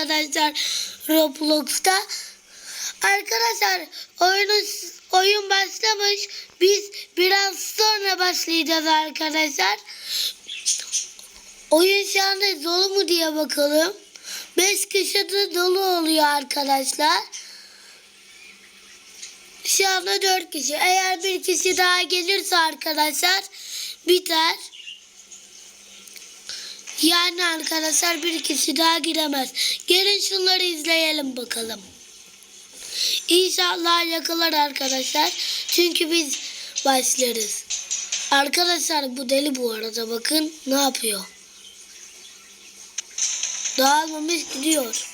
arkadaşlar Roblox'ta. Arkadaşlar oyunu oyun başlamış. Biz biraz sonra başlayacağız arkadaşlar. Oyun şu anda dolu mu diye bakalım. 5 kişi de dolu oluyor arkadaşlar. Şu anda 4 kişi. Eğer bir kişi daha gelirse arkadaşlar biter. Yani arkadaşlar bir kişi daha giremez. Gelin şunları izleyelim bakalım. İnşallah yakalar arkadaşlar. Çünkü biz başlarız. Arkadaşlar bu deli bu arada bakın ne yapıyor. Dağılmamış gidiyor.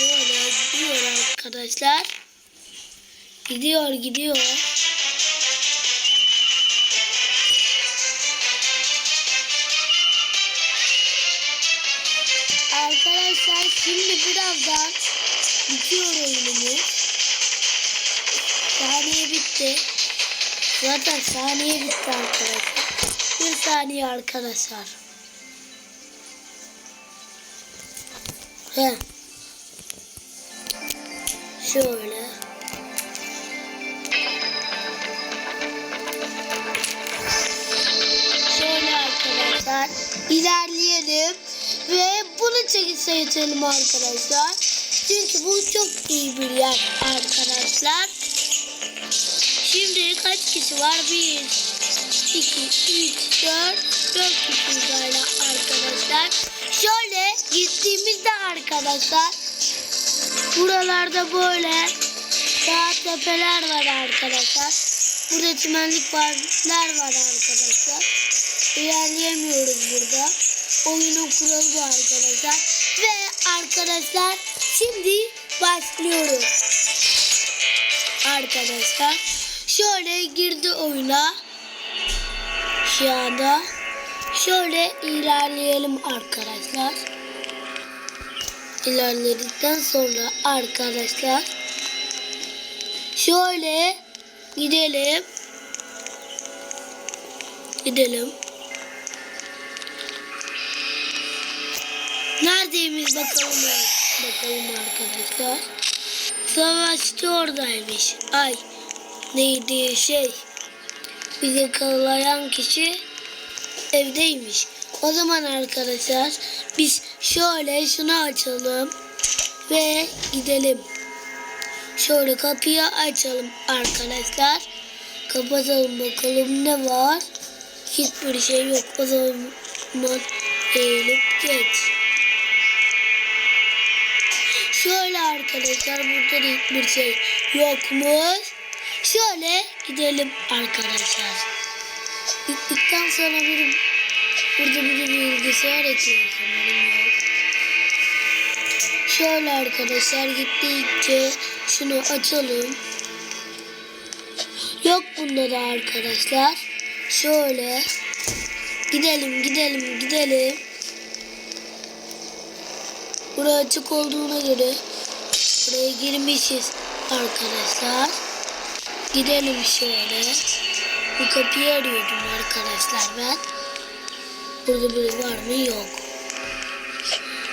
Böyle gidiyor arkadaşlar. Gidiyor gidiyor. Arkadaşlar şimdi birazdan bitiyor oyunumuz. Saniye bitti. Zaten saniye bitti arkadaşlar. Bir saniye arkadaşlar. He. Şöyle. Şöyle arkadaşlar ilerleyelim ve bunu çekip sayıtalım arkadaşlar. Çünkü bu çok iyi bir yer arkadaşlar. Şimdi kaç kişi var? 1, 2, 3, 4, 4 kişi hala arkadaşlar. Şöyle gittiğimizde arkadaşlar buralarda böyle dağ tepeler var arkadaşlar. Burada çimenlik varlar var arkadaşlar. İlerleyemiyoruz burada. Oyunun kuralı arkadaşlar. Ve arkadaşlar şimdi başlıyoruz. Arkadaşlar şöyle girdi oyuna. Şu anda şöyle ilerleyelim arkadaşlar. İlerledikten sonra arkadaşlar şöyle gidelim. Gidelim. Neredeymiş bakalım bakalım arkadaşlar. Savaşçı oradaymış. Ay neydi şey. Bizi yakalayan kişi evdeymiş. O zaman arkadaşlar biz şöyle şunu açalım ve gidelim. Şöyle kapıyı açalım arkadaşlar. Kapatalım bakalım ne var. Hiçbir şey yok. O zaman eğilip geç. Arkadaşlar burada da hiçbir şey yokmuş. Şöyle gidelim arkadaşlar. Gittikten sonra bir burada bir bilgisayar yok. Şöyle arkadaşlar gittikçe şunu açalım. Yok bunda da arkadaşlar. Şöyle gidelim gidelim gidelim. Burası açık olduğuna göre buraya girmişiz arkadaşlar. Gidelim şöyle. Bu kapıyı arıyordum arkadaşlar ben. Burada biri var mı? Yok.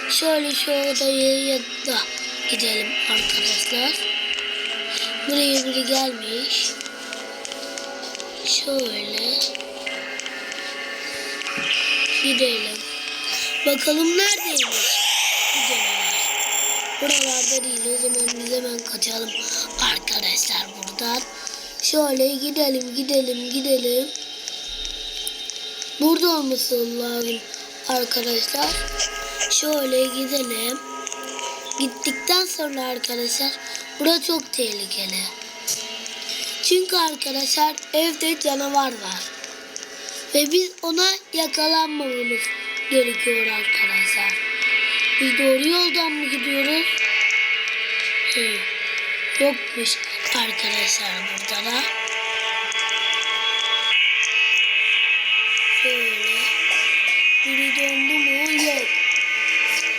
Şöyle şu odaya da gidelim arkadaşlar. Buraya biri gelmiş. Şöyle. Gidelim. Bakalım neredeymiş. Buralarda değil o zaman biz hemen kaçalım arkadaşlar buradan. Şöyle gidelim gidelim gidelim. Burada olması lazım arkadaşlar. Şöyle gidelim. Gittikten sonra arkadaşlar burası çok tehlikeli. Çünkü arkadaşlar evde canavar var. Ve biz ona yakalanmamamız gerekiyor arkadaşlar. Biz doğru yoldan mı gidiyoruz? Hı. Yokmuş arkadaşlar burada da. Şöyle. Biri döndü mü? Yok.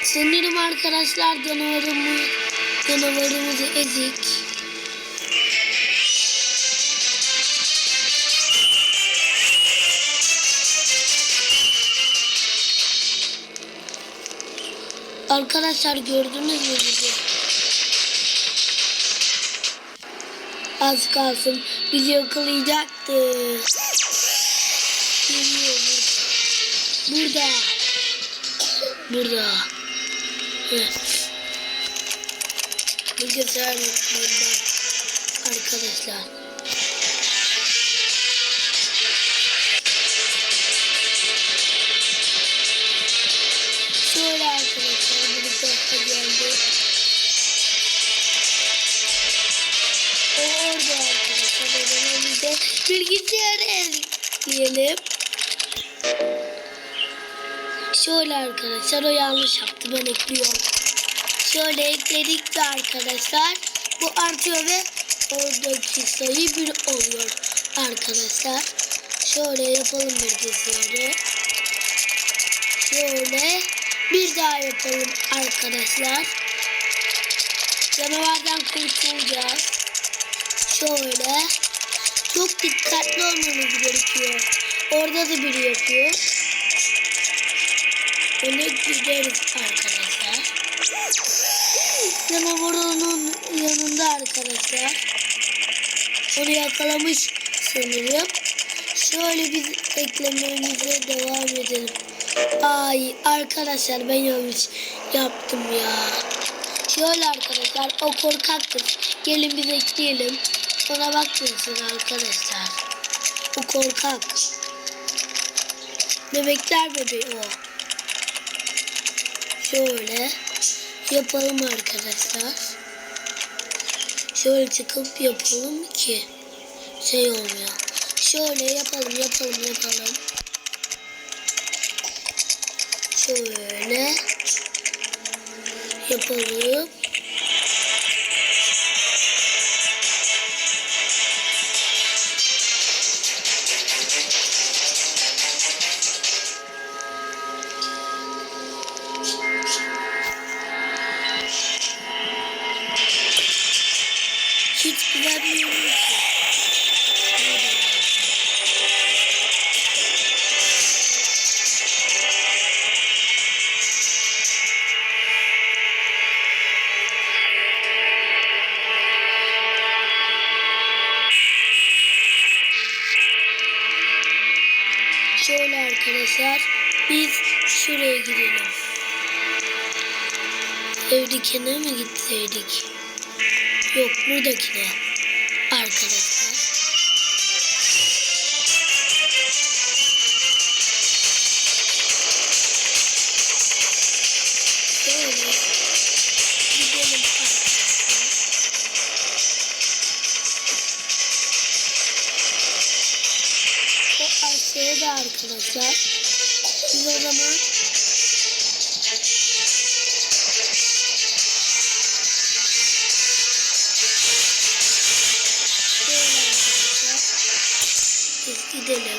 Sanırım arkadaşlar canavarımız, canavarımızı ezik. Arkadaşlar gördünüz mü bizi? Az kalsın bizi yakalayacaktı. Geliyor bu- burada. Burada. Heh. Bilgisayar arkadaşlar. Bilgisayara ekleyelim. Şöyle arkadaşlar o yanlış yaptı ben ekliyorum. Şöyle ekledik de arkadaşlar bu artıyor ve oradaki sayı bir oluyor arkadaşlar. Şöyle yapalım bilgisayarı. Şöyle bir daha yapalım arkadaşlar. Canavardan kurtulacağız. Şöyle. Çok dikkatli olmamız gerekiyor. Orada da biri yapıyor. Öne gideriz arkadaşlar. Canavar onun yanında arkadaşlar. Onu yakalamış sanırım. Şöyle biz eklememize devam edelim. Ay arkadaşlar ben yanlış yaptım ya. Şöyle arkadaşlar o korkaktır. Gelin biz ekleyelim. Ona bakmıyorsun arkadaşlar. O korkak. Bebekler bebeği o. Şöyle yapalım arkadaşlar. Şöyle çıkıp yapalım ki şey olmuyor. Şöyle yapalım yapalım yapalım. Şöyle yapalım. Arkadaşlar biz şuraya gidelim. Evdekine mi gitseydik? Yok buradakine. Arkadaşlar. Arkadaşlar. Biz o zaman. Biz gidelim.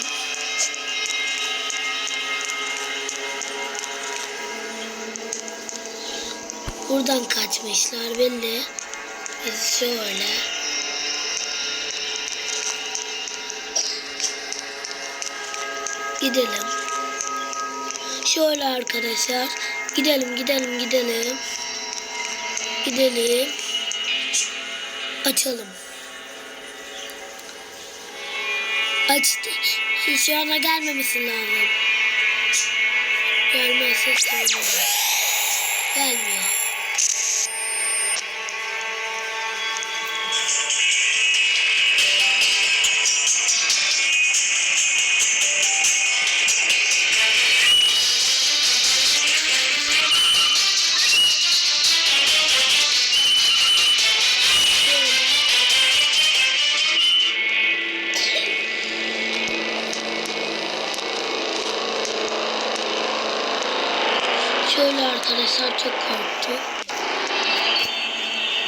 Buradan kaçmışlar belli. Biz şöyle. Gidelim. Şöyle arkadaşlar. Gidelim gidelim gidelim. Gidelim. Açalım. Açtı. Şu ana gelmemesi lazım. Gelmezse söyleyeyim. Gelmiyor. Arkadaşlar çok korktum.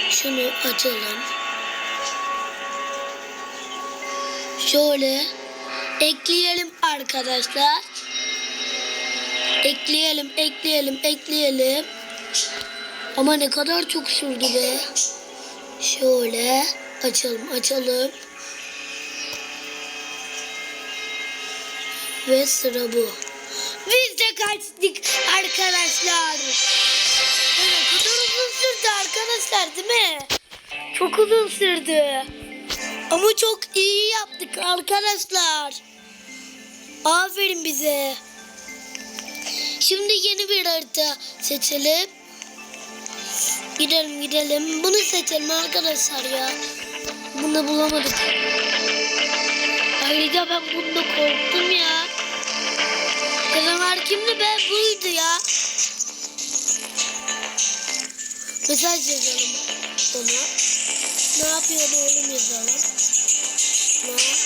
Şunu açalım. Şöyle ekleyelim arkadaşlar. Ekleyelim, ekleyelim, ekleyelim. Ama ne kadar çok sürdü be. Şöyle açalım, açalım. Ve sıra bu. Biz de kaçtık arkadaşlar. ne kadar uzun sürdü arkadaşlar değil mi? Çok uzun sürdü. Ama çok iyi yaptık arkadaşlar. Aferin bize. Şimdi yeni bir harita seçelim. Gidelim gidelim. Bunu seçelim arkadaşlar ya. Bunu bulamadık. Ayrıca ben bunda korktum ya. Canavar kimdi be? Buydu ya. Mesaj yazalım ona. Ne yapıyor oğlum yazalım. Ne?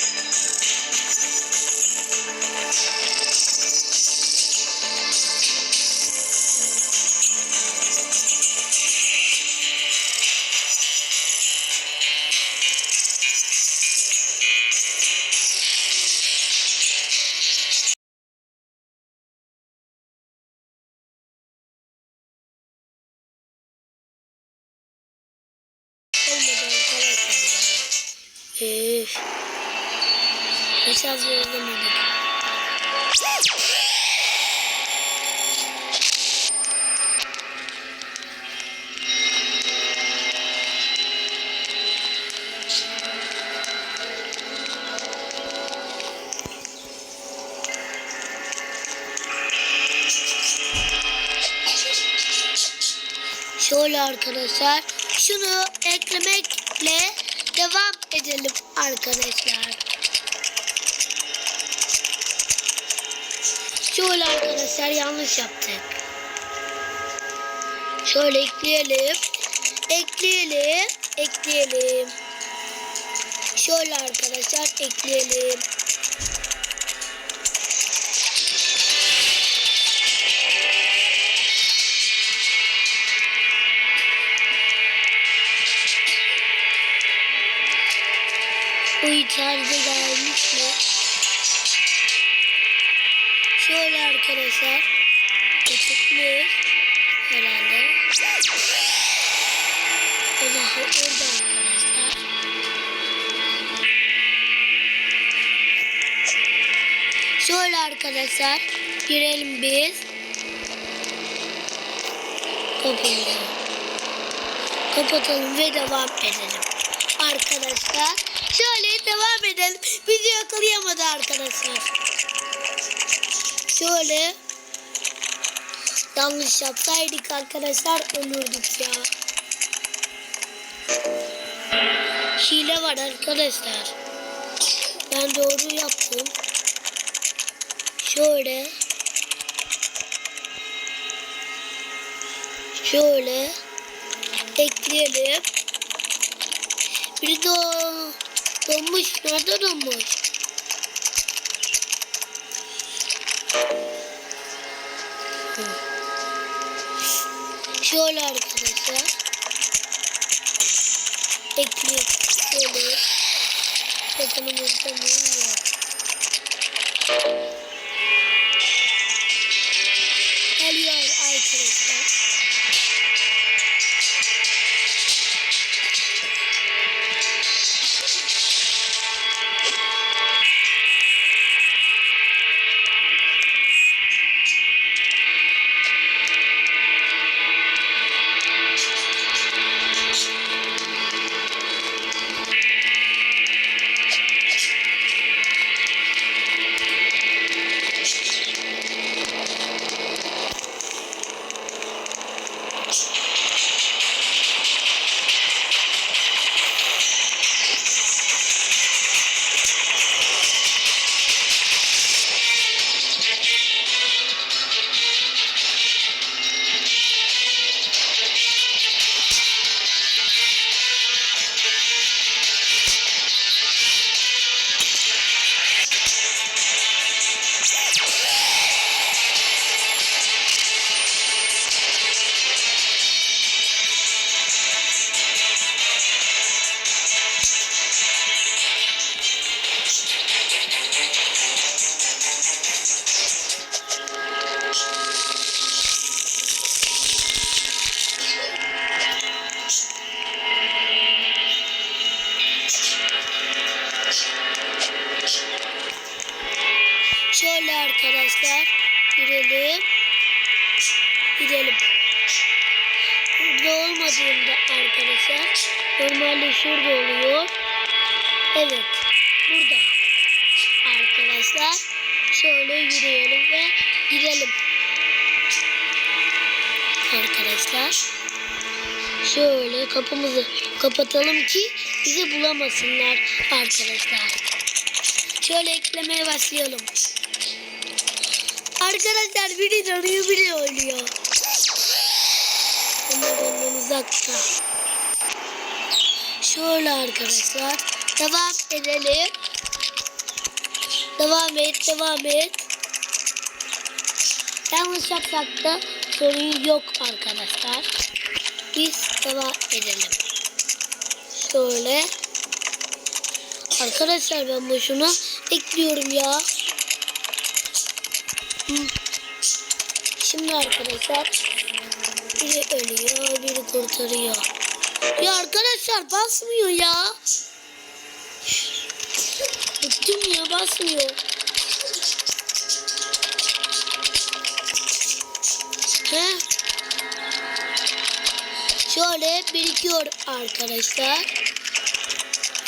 Üf. Mesaj yazamadık. Şöyle arkadaşlar. Şunu eklemekle edelim arkadaşlar. Şöyle arkadaşlar yanlış yaptık. Şöyle ekleyelim. Ekleyelim. Ekleyelim. Şöyle arkadaşlar ekleyelim. Bu içeride gelmiş mi? Şöyle arkadaşlar. Tıklı herhalde. O da orada arkadaşlar. Şöyle arkadaşlar. Girelim biz. Kapatalım. Kapatalım ve devam edelim. Arkadaşlar şöyle devam edelim. Bizi yakalayamadı arkadaşlar. Şöyle yanlış yapsaydık arkadaşlar ölürdük ya. Hile var arkadaşlar. Ben doğru yaptım. Şöyle. Şöyle. Ekleyelim. Biri de donmuş. Nerede donmuş? Şöyle arkadaşlar. Ekleyelim. Şöyle. Yakınımızda mı yok? Girelim. Gidelim. burada olmadığında arkadaşlar normalde şurada oluyor. Evet. Burada. Arkadaşlar şöyle yürüyelim ve gidelim. Arkadaşlar şöyle kapımızı kapatalım ki bizi bulamasınlar arkadaşlar. Şöyle eklemeye başlayalım. Arkadaşlar biri dönüyor biri oynuyor. Ama benden uzakta. Şöyle arkadaşlar. Devam edelim. Devam et, devam et. Yanlış yapsak da sorun yok arkadaşlar. Biz devam edelim. Şöyle. Arkadaşlar ben boşuna ekliyorum ya. Şimdi arkadaşlar biri ölüyor, biri kurtarıyor. Ya arkadaşlar basmıyor ya. Bıktım ya basmıyor. He? Şöyle birikiyor arkadaşlar.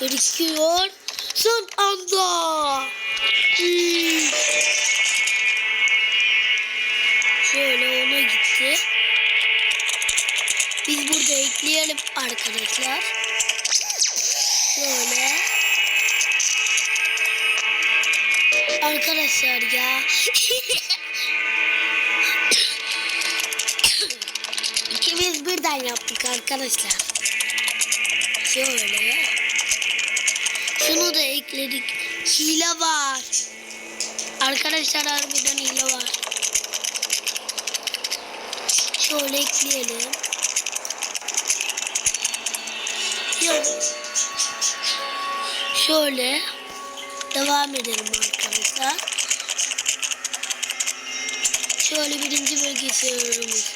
Birikiyor. Son anda. Hmm. Şöyle ona gitti. Biz burada ekleyelim arkadaşlar. Şöyle. Arkadaşlar ya. İkimiz birden yaptık arkadaşlar. Şöyle. Şunu da ekledik. Hile var. Arkadaşlar harbiden hile var. Şöyle ekleyelim. Şöyle devam edelim arkadaşlar. Şöyle birinci bilgisayarımız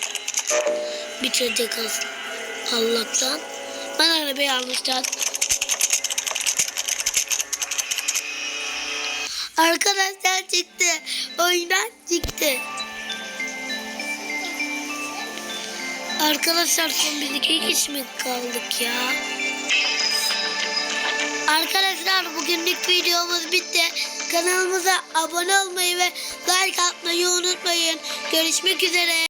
bitirecek az Allah'tan. Ben arabayı yanlıştan Arkadaşlar çıktı. Oyundan çıktı. Arkadaşlar son bir kişi mi kaldık ya? Arkadaşlar bugünlük videomuz bitti. Kanalımıza abone olmayı ve like atmayı unutmayın. Görüşmek üzere.